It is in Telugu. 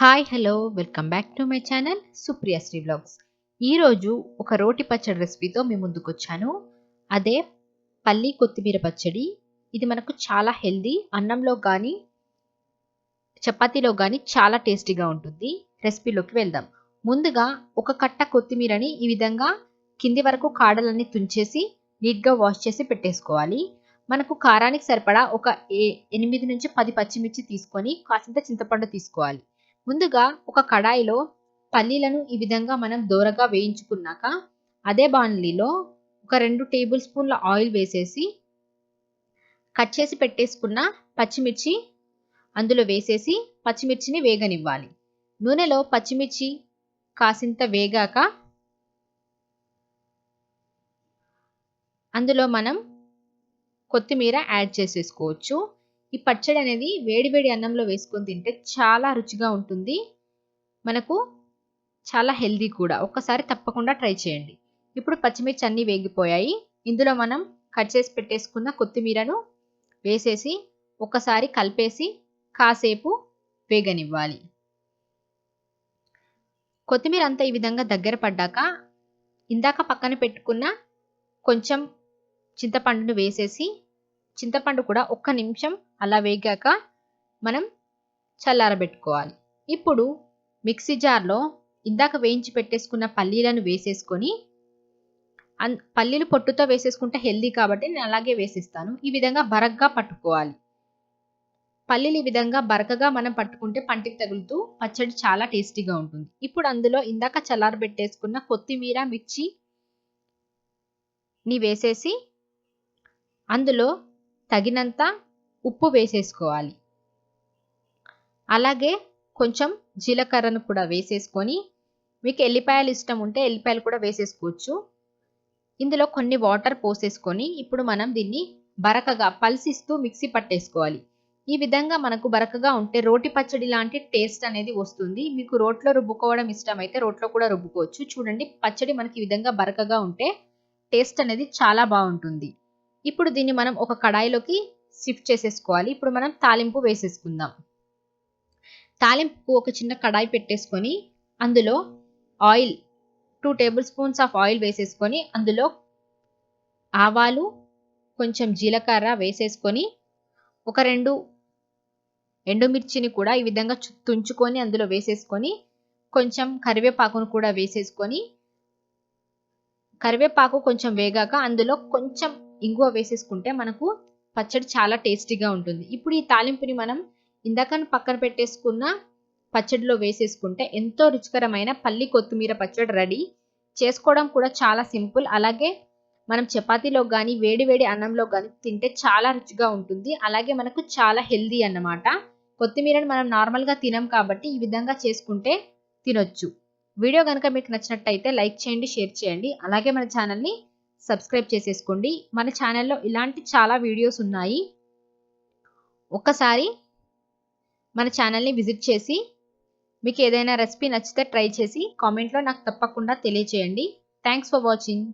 Hi hello welcome back to my channel Supriya Sri blogs ఈరోజు ఒక రోటి పచ్చడి రెసిపీతో మీ ముందుకు వచ్చాను అదే పల్లి కొత్తిమీర పచ్చడి. ఇది మనకు చాలా హెల్దీ అన్నంలో కానీ చపాతీలో కానీ చాలా టేస్టీగా ఉంటుంది. రెసిపీలోకి వెళ్దాం. ముందుగా ఒక కట్ట కొత్తిమీరని ఈ విధంగా కింది వరకు కాడలన్నీ తుంచేసి నీట్గా వాష్ చేసి పెట్టేసుకోవాలి. మనకు కారానికి సరిపడా ఒక ఎనిమిది నుంచి పది పచ్చిమిర్చి తీసుకొని కాసింత చింతపండు తీసుకోవాలి. ముందుగా ఒక కడాయిలో పల్లీలను ఈ విధంగా మనం దోరగా వేయించుకున్నాక అదే బాణలిలో ఒక రెండు టేబుల్ స్పూన్ల ఆయిల్ వేసేసి కట్ చేసి పెట్టేసుకున్న పచ్చిమిర్చి అందులో వేసేసి పచ్చిమిర్చిని వేగనివ్వాలి. నూనెలో పచ్చిమిర్చి కాసింత వేగాక అందులో మనం కొత్తిమీర యాడ్ చేసేసుకోవచ్చు. ఈ పచ్చడి అనేది వేడివేడి అన్నంలో వేసుకొని తింటే చాలా రుచిగా ఉంటుంది. మనకు చాలా హెల్దీ కూడా. ఒక్కసారి తప్పకుండా ట్రై చేయండి. ఇప్పుడు పచ్చిమిర్చి అన్నీ వేగిపోయాయి. ఇందులో మనం కట్ చేసి పెట్టేసుకున్న కొత్తిమీరను వేసేసి ఒకసారి కలిపేసి కాసేపు వేగనివ్వాలి. కొత్తిమీర అంతా ఈ విధంగా దగ్గర పడ్డాక ఇందాక పక్కన పెట్టుకున్న కొంచెం చింతపండును వేసేసి చింతపండు కూడా ఒక్క నిమిషం అలా వేగాక మనం చల్లారబెట్టుకోవాలి. ఇప్పుడు మిక్సీ జార్లో ఇందాక వేయించి పెట్టేసుకున్న పల్లీలను వేసేసుకొని అన్ పల్లీలు పొట్టుతో వేసేసుకుంటే హెల్దీ కాబట్టి నేను అలాగే వేసేస్తాను. ఈ విధంగా బరగ్గా పట్టుకోవాలి. పల్లీలు ఈ విధంగా బరకగా మనం పట్టుకుంటే పంటికి తగులుతూ పచ్చడి చాలా టేస్టీగా ఉంటుంది. ఇప్పుడు అందులో ఇందాక చల్లారబెట్టేసుకున్న కొత్తిమీర మిర్చి ని వేసేసి అందులో తగినంత ఉప్పు వేసేసుకోవాలి. అలాగే కొంచెం జీలకర్రను కూడా వేసేసుకొని మీకు ఎల్లిపాయలు ఇష్టం ఉంటే ఎల్లిపాయలు కూడా వేసేసుకోవచ్చు. ఇందులో కొన్ని వాటర్ పోసేసుకొని ఇప్పుడు మనం దీన్ని బరకగా పల్సిస్తూ మిక్సీ పట్టేసుకోవాలి. ఈ విధంగా మనకు బరకగా ఉంటే రోటి పచ్చడి లాంటి టేస్ట్ అనేది వస్తుంది. మీకు రోట్లో రుబ్బుకోవడం ఇష్టమైతే రోట్లో కూడా రుబ్బుకోవచ్చు. చూడండి పచ్చడి మనకి ఈ విధంగా బరకగా ఉంటే టేస్ట్ అనేది చాలా బాగుంటుంది. ఇప్పుడు దీన్ని మనం ఒక కడాయిలోకి షిఫ్ట్ చేసేసుకోవాలి. ఇప్పుడు మనం తాలింపు వేసేసుకుందాం. తాలింపుకు ఒక చిన్న కడాయి పెట్టేసుకొని అందులో oil two tablespoons of oil వేసేసుకొని అందులో ఆవాలు కొంచెం జీలకర్ర వేసేసుకొని ఒక రెండు ఎండుమిర్చిని కూడా ఈ విధంగా తుంచుకొని అందులో వేసేసుకొని కొంచెం కరివేపాకును కూడా వేసేసుకొని కరివేపాకు కొంచెం వేగాక అందులో కొంచెం ఇంగువ వేసేసుకుంటే మనకు పచ్చడి చాలా టేస్టీగా ఉంటుంది. ఇప్పుడు ఈ తాలింపుని మనం ఇందాక పక్కన పెట్టేసుకున్న పచ్చడిలో వేసేసుకుంటే ఎంతో రుచికరమైన పల్లి కొత్తిమీర పచ్చడి రెడీ. చేసుకోవడం కూడా చాలా సింపుల్. అలాగే మనం చపాతీలో కానీ వేడి వేడి అన్నంలో కానీ తింటే చాలా రుచిగా ఉంటుంది. అలాగే మనకు చాలా హెల్దీ అన్నమాట. కొత్తిమీరని మనం నార్మల్గా తినం కాబట్టి ఈ విధంగా చేసుకుంటే తినొచ్చు. వీడియో కనుక మీకు నచ్చినట్టయితే లైక్ చేయండి షేర్ చేయండి. అలాగే మన ఛానల్ని సబ్స్క్రైబ్ చేసేసుకోండి. మన ఛానల్లో ఇలాంటి చాలా వీడియోస్ ఉన్నాయి. ఒక్కసారి మన ఛానల్ని విజిట్ చేసి మీకు ఏదైనా రెసిపీ నచ్చితే ట్రై చేసి కామెంట్లో నాకు తప్పకుండా తెలియచేయండి. Thanks for watching.